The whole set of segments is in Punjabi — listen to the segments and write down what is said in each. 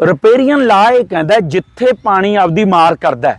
ਰਿਪੇਰੀਅਨ ਲਾ ਇਹ ਕਹਿੰਦਾ ਜਿੱਥੇ ਪਾਣੀ ਆਪਦੀ ਮਾਰ ਕਰਦਾ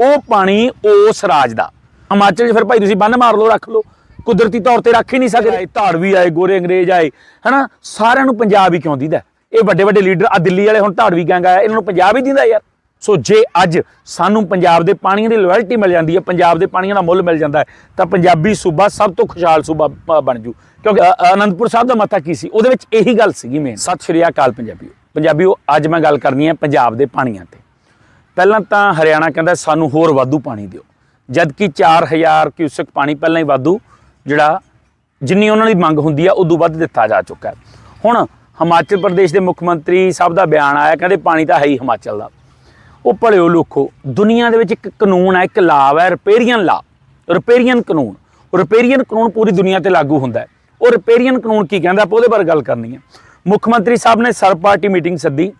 ਉਹ ਪਾਣੀ ਉਸ ਰਾਜ ਦਾ। ਹਿਮਾਚਲ 'ਚ ਫਿਰ ਭਾਈ ਤੁਸੀਂ ਬੰਨ ਮਾਰ ਲਓ ਰੱਖ ਲਓ। ਕੁਦਰਤੀ ਤੌਰ ਤੇ ਰੱਖ ਹੀ ਨਹੀਂ ਸਕਦੇ। ਧਾੜਵੀ ਆਏ ਗੋਰੇ ਅੰਗਰੇਜ਼ ਆਏ ਹਨਾ? ਸਾਰਿਆਂ ਨੂੰ ਪੰਜਾਬ ਹੀ ਕਿਉਂ ਦਿੰਦਾ ਇਹ ਵੱਡੇ ਵੱਡੇ ਲੀਡਰ ਆ ਦਿੱਲੀ ਵਾਲੇ ਹੁਣ ਧਾੜਵੀ ਗੈਂਗ ਆਇਆ ਇਹਨਾਂ ਨੂੰ ਪੰਜਾਬ ਹੀ ਦਿੰਦਾ ਯਾਰ। ਸੋ ਜੇ ਅੱਜ ਸਾਨੂੰ ਪੰਜਾਬ ਦੇ ਪਾਣੀਆਂ ਦੀ ਲਾਇਲਟੀ ਮਿਲ ਜਾਂਦੀ ਹੈ ਪੰਜਾਬ ਦੇ ਪਾਣੀਆਂ ਦਾ ਮੁੱਲ ਮਿਲ ਜਾਂਦਾ ਹੈ ਤਾਂ ਪੰਜਾਬੀ ਸੂਬਾ ਸਭ ਤੋਂ ਖੁਸ਼ਹਾਲ ਸੂਬਾ ਬਣ ਜੂ। ਕਿਉਂਕਿ ਅਨੰਦਪੁਰ ਸਾਹਿਬ ਦਾ ਮਤਾ ਕੀ ਸੀ? ਉਹਦੇ ਵਿੱਚ ਇਹੀ ਗੱਲ ਸੀਗੀ ਮੇਨ ਸਤਿ ਸ਼੍ਰੀ ਅਕਾਲ ਪੰਜਾਬੀਓ। ਪੰਜਾਬੀਓ ਅੱਜ ਮੈਂ ਗੱਲ ਕਰਨੀ ਹੈ ਪੰਜਾਬ ਦੇ ਪਾਣੀਆਂ ਤੇ। ਪਹਿਲਾਂ ਤਾਂ ਹਰਿਆਣਾ ਕਹਿੰਦਾ ਸਾਨੂੰ ਹੋਰ ਵਾਧੂ ਪਾਣੀ ਦਿਓ। ਜਦ ਕਿ 4000 ਕਿਊਸਕ ਪਾਣੀ ਪਹਿਲਾਂ ਹੀ ਵਾਧੂ, ਜਿਹੜਾ ਜਿੰਨੀ ਉਹਨਾਂ ਦੀ ਮੰਗ ਹੁੰਦੀ ਆ, ਉਦੋਂ ਵੱਧ ਦਿੱਤਾ ਜਾ ਚੁੱਕਾ ਹੈ। ਹੁਣ ਹਿਮਾਚਲ ਪ੍ਰਦੇਸ਼ ਦੇ ਮੁੱਖ ਮੰਤਰੀ ਸਾਹਿਬ ਦਾ ਬਿਆਨ ਆਇਆ, ਕਹਿੰਦੇ ਪਾਣੀ ਤਾਂ ਹੈ ਹੀ ਹਿਮਾਚਲ ਦਾ। ਉਹ ਭਲਿਓ ਲੋਕੋ ਦੁਨੀਆ ਦੇ ਵਿੱਚ ਇੱਕ ਕਾਨੂੰਨ ਹੈ, ਇੱਕ ਲਾਅ ਹੈ, ਰਿਪੇਰੀਅਨ ਲਾ ਰਿਪੇਰੀਅਨ ਕਾਨੂੰਨ। ਰਿਪੇਰੀਅਨ ਕਾਨੂੰਨ ਪੂਰੀ ਦੁਨੀਆ ਤੇ ਲਾਗੂ ਹੁੰਦਾ ਹੈ। ਉਹ ਰਿਪੇਰੀਅਨ ਕਾਨੂੰਨ ਕੀ ਕਹਿੰਦਾ, ਆਪਾਂ ਉਹਦੇ ਬਾਰੇ ਗੱਲ ਕਰਨੀ ਹੈ। ਮੁੱਖ ਮੰਤਰੀ ਸਾਹਿਬ ਨੇ ਸਰਬ ਪਾਰਟੀ ਮੀਟਿੰਗ ਸੱਦੀ।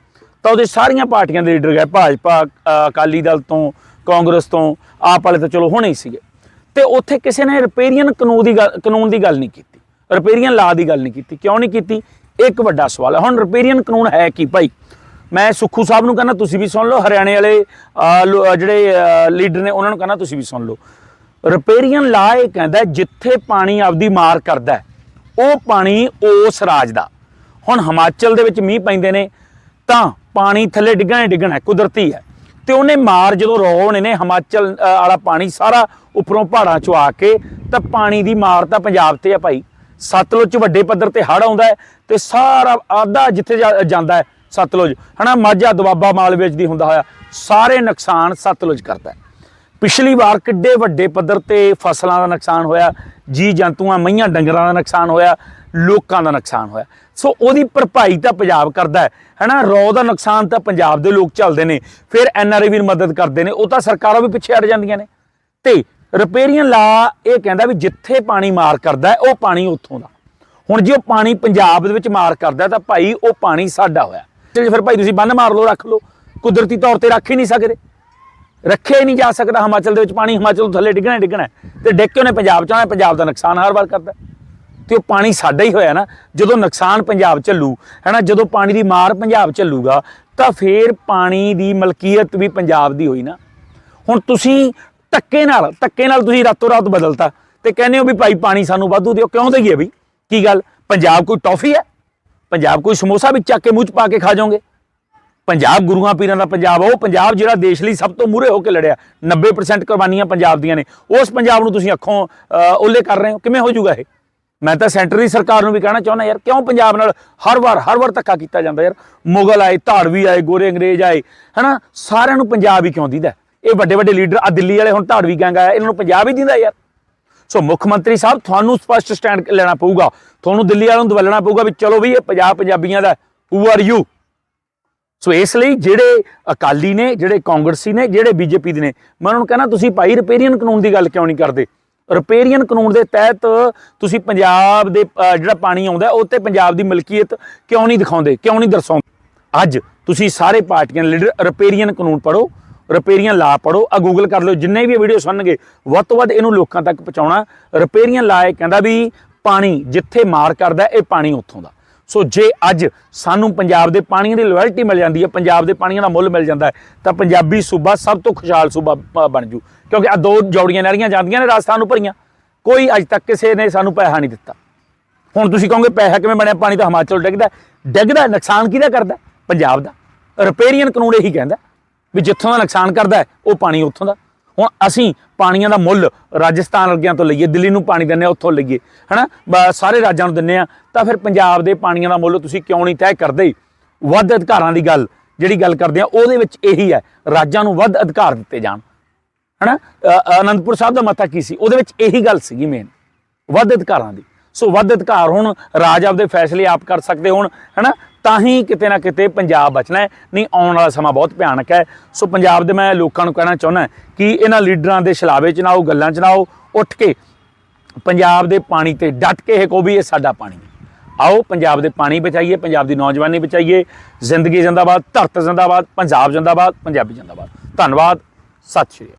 ਤਾਂ ਉਹਦੇ ਸਾਰੀਆਂ ਪਾਰਟੀਆਂ ਦੇ ਲੀਡਰ ਗਏ ਭਾਜਪਾ ਅਕਾਲੀ ਦਲ ਤੋਂ ਕਾਂਗਰਸ ਤੋਂ ਆਪ ਵਾਲੇ ਤਾਂ ਚਲੋ ਹੋਣੇ ਹੀ ਸੀਗੇ। ਤੇ ਉੱਥੇ ਕਿਸੇ ਨੇ ਰਿਪੇਰੀਅਨ ਕਾਨੂੰਨ ਦੀ ਗੱਲ ਕਾਨੂੰਨ ਦੀ ਗੱਲ ਨਹੀਂ ਕੀਤੀ। ਰਿਪੇਰੀਅਨ ਲਾ ਦੀ ਗੱਲ ਨਹੀਂ ਕੀਤੀ। ਕਿਉਂ ਨਹੀਂ ਕੀਤੀ? ਇੱਕ ਵੱਡਾ ਸਵਾਲ ਹੈ। ਹੁਣ ਰਿਪੇਰੀਅਨ ਕਾਨੂੰਨ ਹੈ ਕੀ ਭਾਈ? ਮੈਂ ਸੁੱਖੂ ਸਾਹਿਬ ਨੂੰ ਕਹਿੰਦਾ ਤੁਸੀਂ ਵੀ ਸੁਣ ਲਓ। ਹਰਿਆਣੇ ਵਾਲੇ ਅ, ਜਿਹੜੇ ਲੀਡਰ ਨੇ ਉਹਨਾਂ ਨੂੰ ਕਹਿੰਦਾ ਤੁਸੀਂ ਵੀ ਸੁਣ ਲਓ। ਰਿਪੇਰੀਅਨ ਲਾ ਇਹ ਕਹਿੰਦਾ ਜਿੱਥੇ ਪਾਣੀ ਆਪਦੀ ਮਾਰ ਕਰਦਾ ਉਹ ਪਾਣੀ ਉਸ ਰਾਜ ਦਾ। ਹੁਣ ਹਿਮਾਚਲ ਦੇ ਵਿੱਚ ਮੀਂਹ ਪੈਂਦੇ ਨੇ, ਤਾਂ ਪਾਣੀ ਥੱਲੇ ਡਿੱਗਣਾ ਹੀ ਡਿੱਗਣਾ ਕੁਦਰਤੀ ਹੈ। ਤੇ ਉਹਨੇ ਮਾਰ ਜਦੋਂ ਰੋਣੇ ਨੇ ਹਿਮਾਚਲ ਵਾਲਾ ਪਾਣੀ ਸਾਰਾ ਉੱਪਰੋਂ ਪਹਾੜਾਂ ਚੋਂ ਆ ਕੇ, ਤਾਂ ਪਾਣੀ ਦੀ ਮਾਰ ਤਾਂ ਪੰਜਾਬ ਤੇ ਆ ਭਾਈ। ਸਤਲੁਜ ਵੱਡੇ ਪੱਧਰ ਤੇ ਹੜ੍ਹ ਆਉਂਦਾ ਹੈ ਤੇ ਸਾਰਾ ਆਦਾ ਜਿੱਥੇ ਜਾ- ਜਾਂਦਾ ਹੈ ਸਤਲੁਜ। ਹਨਾ, ਮਾਝਾ ਦੁਆਬਾ ਮਾਲਵੇ ਚ ਦੀ ਹੁੰਦਾ ਹੋਇਆ, ਸਾਰੇ ਨੁਕਸਾਨ ਸਤਲੁਜ ਕਰਦਾ ਹੈ। ਪਿਛਲੀ ਵਾਰ ਕਿੱਡੇ ਵੱਡੇ ਪੱਧਰ ਤੇ ਫਸਲਾਂ ਦਾ ਨੁਕਸਾਨ ਹੋਇਆ ਜੀ ਜੰਤੂਆਂ ਮਈਆਂ ਡੰਗਰਾਂ ਦਾ ਨੁਕਸਾਨ ਹੋਇਆ, ਲੋਕਾਂ ਦਾ ਨੁਕਸਾਨ ਹੋਇਆ। ਸੋ ਉਹਦੀ ਭਰਪਾਈ ਤਾਂ ਪੰਜਾਬ ਕਰਦਾ ਹੈ, ਹੈਨਾ? ਰੌ ਦਾ ਨੁਕਸਾਨ ਤਾਂ ਪੰਜਾਬ ਦੇ ਲੋਕ ਝੱਲਦੇ ਨੇ, ਫਿਰ ਐਨਆਰਆਈ ਵੀ ਮਦਦ ਕਰਦੇ ਨੇ, ਉਹ ਤਾਂ ਸਰਕਾਰਾਂ ਵੀ ਪਿੱਛੇ ਹਟ ਜਾਂਦੀਆਂ ਨੇ। ਤੇ ਰਿਪੇਰੀਅਨ ਲਾ, ਇਹ ਕਹਿੰਦਾ ਵੀ ਜਿੱਥੇ ਪਾਣੀ ਮਾਰ ਕਰਦਾ ਉਹ ਪਾਣੀ ਉੱਥੋਂ ਦਾ। ਹੁਣ ਜੇ ਉਹ ਪਾਣੀ ਪੰਜਾਬ ਦੇ ਵਿੱਚ ਮਾਰ ਕਰਦਾ ਤਾਂ ਭਾਈ ਉਹ ਪਾਣੀ ਸਾਡਾ ਹੋਇਆ। ਤੇ ਫਿਰ ਭਾਈ ਤੁਸੀਂ ਬੰਨ ਮਾਰ ਲਓ, ਰੱਖ ਲਓ। ਕੁਦਰਤੀ ਤੌਰ ਤੇ ਰੱਖ ਹੀ ਨਹੀਂ ਸਕਦੇ। ਰੱਖਿਆ ਹੀ ਨਹੀਂ ਜਾ ਸਕਦਾ, ਹਿਮਾਚਲ ਦੇ ਵਿੱਚ ਪਾਣੀ ਹਿਮਾਚਲ ਤੋਂ ਥੱਲੇ ਡਿੱਗਣਾ ਡਿੱਗਣਾ ਹੈ। ਤੇ ਡਿੱਗ ਕੇ ਉਹਨੇ ਪੰਜਾਬ ਚ ਆਉਣਾ ਪੰਜਾਬ ਦਾ ਨੁਕਸਾਨ ਹਰ ਵਾਰ ਕਰਦਾ ਹੈ। ਤੇ ਉਹ ਪਾਣੀ ਸਾਡਾ ਹੀ ਹੋਇਆ ਨਾ, ਜਦੋਂ ਨੁਕਸਾਨ ਪੰਜਾਬ ਚੱਲੂ ਹੈਨਾ, ਜਦੋਂ ਪਾਣੀ ਦੀ ਮਾਰ ਪੰਜਾਬ ਚੱਲੂਗਾ ਤਾਂ ਫੇਰ ਪਾਣੀ ਦੀ ਮਲਕੀਅਤ ਵੀ ਪੰਜਾਬ ਦੀ ਹੋਈ ਨਾ। ਹੁਣ ਤੁਸੀਂ ਧੱਕੇ ਨਾਲ ਧੱਕੇ ਨਾਲ ਤੁਸੀਂ ਰਾਤੋਂ ਰਾਤ ਬਦਲਤਾ ਤੇ ਕਹਿੰਦੇ ਹੋ ਵੀ ਭਾਈ ਪਾਣੀ ਸਾਨੂੰ ਵਾਧੂ ਦਿਓ, ਕਿਉਂ ਦਈਏ ਬਈ? ਕੀ ਗੱਲ? ਪੰਜਾਬ ਕੋਈ ਟੌਫੀ ਹੈ? ਪੰਜਾਬ ਕੋਈ ਸਮੋਸਾ ਵੀ ਚੱਕ ਕੇ ਮੂੰਹ ਚ ਪਾ ਕੇ ਖਾ ਜਾਓਗੇ? ਪੰਜਾਬ ਗੁਰੂਆਂ ਪੀਰਾਂ ਦਾ ਪੰਜਾਬ ਆ ਉਹ ਪੰਜਾਬ ਜਿਹੜਾ ਦੇਸ਼ ਲਈ ਸਭ ਤੋਂ ਮੂਹਰੇ ਹੋ ਕੇ ਲੜਿਆ 90% ਕੁਰਬਾਨੀਆਂ ਪੰਜਾਬ ਦੀਆਂ ਨੇ। ਉਸ ਪੰਜਾਬ ਨੂੰ ਤੁਸੀਂ ਅੱਖੋਂ ਓਲੇ ਕਰ ਰਹੇ ਹੋ, ਕਿਵੇਂ ਹੋ ਜਾਊਗਾ ਇਹ? ਮੈਂ ਤਾਂ ਸੈਂਟਰ ਦੀ ਸਰਕਾਰ ਨੂੰ ਵੀ ਕਹਿਣਾ ਚਾਹੁੰਦਾ ਯਾਰ, ਕਿਉਂ ਪੰਜਾਬ ਨਾਲ ਹਰ ਵਾਰ ਹਰ ਵਾਰ ਧੱਕਾ ਕੀਤਾ ਜਾਂਦਾ ਯਾਰ? ਮੁਗਲ ਆਏ, ਧਾੜਵੀ ਆਏ, ਗੋਰੇ ਅੰਗਰੇਜ਼ ਆਏ, ਹਨਾ? ਸਾਰਿਆਂ ਨੂੰ ਪੰਜਾਬ ਹੀ ਕਿਉਂ ਦਿੰਦਾ? ਇਹ ਵੱਡੇ ਵੱਡੇ ਲੀਡਰ ਆ ਦਿੱਲੀ ਵਾਲੇ ਹੁਣ ਧਾੜਵੀ ਗੈਂਗ ਆਇਆ, ਇਹਨਾਂ ਨੂੰ ਪੰਜਾਬ ਹੀ ਦਿੰਦਾ ਯਾਰ। ਸੋ ਮੁੱਖ ਮੰਤਰੀ ਸਾਹਿਬ, ਤੁਹਾਨੂੰ ਸਪਸ਼ਟ ਸਟੈਂਡ ਲੈਣਾ ਪਊਗਾ, ਤੁਹਾਨੂੰ ਦਿੱਲੀ ਵਾਲਿਆਂ ਨੂੰ ਦਵਲਣਾ ਪਊਗਾ ਵੀ ਚਲੋ ਵੀ ਇਹ ਪੰਜਾਬ ਪੰਜਾਬੀਆਂ ਦਾ ਹੂ ਆਰ ਯੂ ਸੋ ਇਸ ਲਈ ਜਿਹੜੇ ਅਕਾਲੀ ਨੇ, ਜਿਹੜੇ ਕਾਂਗਰਸੀ ਨੇ, ਜਿਹੜੇ ਬੀਜੇਪੀ ਦੇ ਨੇ, ਮੈਂ ਉਹਨਾਂ ਨੂੰ ਕਹਿੰਦਾ ਤੁਸੀਂ ਭਾਈ ਰਿਪੇਰੀਅਨ ਕਾਨੂੰਨ ਦੀ ਗੱਲ ਕਿਉਂ ਨਹੀਂ ਕਰਦੇ? ਰਿਪੇਰੀਅਨ ਕਾਨੂੰਨ ਦੇ ਤਹਿਤ ਤੁਸੀਂ ਪੰਜਾਬ ਦੇ ਜਿਹੜਾ ਪਾਣੀ ਆਉਂਦਾ ਉਹ ਤੇ ਪੰਜਾਬ ਦੀ ਮਲਕੀਅਤ ਕਿਉਂ ਨਹੀਂ ਦਿਖਾਉਂਦੇ, ਕਿਉਂ ਨਹੀਂ ਦਰਸਾਉਂਦੇ? ਅੱਜ ਤੁਸੀਂ ਸਾਰੇ ਪਾਰਟੀਆਂ ਦੇ ਲੀਡਰ ਰਿਪੇਰੀਅਨ ਕਾਨੂੰਨ ਪੜੋ ਰਿਪੇਰੀਅਨ ਲਾ ਪੜੋ ਆ ਗੂਗਲ ਕਰ ਲਓ, ਜਿੰਨੇ ਵੀ ਵੀਡੀਓ ਸੁਣਨਗੇ, ਵੱਧ ਤੋਂ ਵੱਧ ਇਹਨੂੰ ਲੋਕਾਂ ਤੱਕ ਪਹੁੰਚਾਉਣਾ। ਰਿਪੇਰੀਅਨ ਲਾ ਇਹ ਕਹਿੰਦਾ ਵੀ ਪਾਣੀ ਜਿੱਥੇ ਮਾਰ ਕਰਦਾ, ਇਹ ਪਾਣੀ ਉੱਥੋਂ ਦਾ। ਸੋ ਜੇ ਅੱਜ ਸਾਨੂੰ ਪੰਜਾਬ ਦੇ ਪਾਣੀਆਂ ਦੀ ਲਾਇਲਟੀ ਮਿਲ ਜਾਂਦੀ ਹੈ, ਪੰਜਾਬ ਦੇ ਪਾਣੀਆਂ ਦਾ ਮੁੱਲ ਮਿਲ ਜਾਂਦਾ ਹੈ, ਤਾਂ ਪੰਜਾਬੀ ਸੂਬਾ ਸਭ ਤੋਂ ਖੁਸ਼ਹਾਲ ਸੂਬਾ ਬਣ ਜੂ। ਕਿਉਂਕਿ ਆ ਦੋ ਜੌੜੀਆਂ ਨਹਿਰੀਆਂ ਜਾਂਦੀਆਂ ਨੇ ਰਾਜਸਥਾਨ ਨੂੰ ਭਰੀਆਂ ਕੋਈ ਅੱਜ ਤੱਕ ਕਿਸੇ ਨੇ ਸਾਨੂੰ ਪੈਸਾ ਨਹੀਂ ਦਿੱਤਾ। ਹੁਣ ਤੁਸੀਂ ਕਹੋਗੇ ਪੈਸਾ ਕਿਵੇਂ ਬਣਿਆ? ਪਾਣੀ ਤਾਂ ਹਿਮਾਚਲ ਡਿੱਗਦਾ ਡਿੱਗਦਾ ਨੁਕਸਾਨ ਕਿਹਦਾ ਕਰਦਾ ਪੰਜਾਬ ਦਾ। ਰਿਪੇਰੀਅਨ ਕਾਨੂੰਨ ਇਹੀ ਕਹਿੰਦਾ ਵੀ ਜਿੱਥੋਂ ਦਾ ਨੁਕਸਾਨ ਕਰਦਾ ਉਹ ਪਾਣੀ ਉੱਥੋਂ ਦਾ। ਹੁਣ ਅਸੀਂ ਪਾਣੀਆਂ ਦਾ ਮੁੱਲ ਰਾਜਸਥਾਨ ਵਰਗਿਆਂ ਤੋਂ ਲਈਏ, ਦਿੱਲੀ ਨੂੰ ਪਾਣੀ ਦਿੰਨੇ ਆ ਉੱਥੋਂ ਲਈਏ, ਹਨਾ? ਬ- ਸਾਰੇ ਰਾਜਾਂ ਨੂੰ ਦਿੰਨੇ ਆ ਤਾਂ ਫਿਰ ਪੰਜਾਬ ਦੇ ਪਾਣੀਆਂ ਦਾ ਮੁੱਲ ਤੁਸੀਂ ਕਿਉਂ ਨਹੀਂ ਤੈਅ ਕਰਦੇ? ਵੱਧ ਅਧਿਕਾਰਾਂ ਦੀ ਗੱਲ, ਜਿਹੜੀ ਗੱਲ ਕਰਦੇ ਆ ਉਹਦੇ ਵਿੱਚ ਇਹੀ ਹੈ, ਰਾਜਾਂ ਨੂੰ ਵੱਧ ਅਧਿਕਾਰ ਦਿੱਤੇ ਜਾਣ, ਹਨਾ? ਅ- ਅਨੰਦਪੁਰ ਸਾਹਿਬ ਦਾ ਮਤਾ ਕੀ ਸੀ? ਉਹਦੇ ਵਿੱਚ ਇਹੀ ਗੱਲ ਸੀਗੀ ਮੇਨ ਵੱਧ ਅਧਿਕਾਰਾਂ ਦੀ। ਸੋ ਵੱਧ ਅਧਿਕਾਰ ਹੁਣ ਰਾਜ ਆਪਦੇ ਫੈਸਲੇ ਆਪ ਕਰ ਸਕਦੇ ਹੁਣ, ਹਨਾ? ਤਾਂ ਹੀ ਕਿਤੇ ਨਾ ਕਿਤੇ ਪੰਜਾਬ ਬਚਣਾ ਹੈ। ਨਹੀਂ, ਆਉਣ ਵਾਲਾ ਸਮਾਂ ਬਹੁਤ ਭਿਆਨਕ ਹੈ। ਸੋ ਪੰਜਾਬ ਦੇ ਮੈਂ ਲੋਕਾਂ ਨੂੰ ਕਹਿਣਾ ਚਾਹੁੰਦਾ ਕਿ ਇਹਨਾਂ ਲੀਡਰਾਂ ਦੇ ਛਲਾਵੇ ਚ ਨਾ ਆਓ ਗੱਲਾਂ ਚ ਨਾ ਆਓ ਉੱਠ ਕੇ ਪੰਜਾਬ ਦੇ ਪਾਣੀ ਤੇ ਡਟ ਕੇ ਇਹ ਕਹੋ ਵੀ ਇਹ ਸਾਡਾ ਪਾਣੀ ਆਓ, ਪੰਜਾਬ ਦੇ ਪਾਣੀ ਬਚਾਈਏ, ਪੰਜਾਬ ਦੀ ਨੌਜਵਾਨੀ ਬਚਾਈਏ। ਜ਼ਿੰਦਗੀ ਜ਼ਿੰਦਾਬਾਦ, ਧਰਤ ਜ਼ਿੰਦਾਬਾਦ, ਪੰਜਾਬ ਜ਼ਿੰਦਾਬਾਦ, ਪੰਜਾਬੀ ਜ਼ਿੰਦਾਬਾਦ। ਧੰਨਵਾਦ, ਸਤਿ ਸ਼੍ਰੀ ਅਕਾਲ।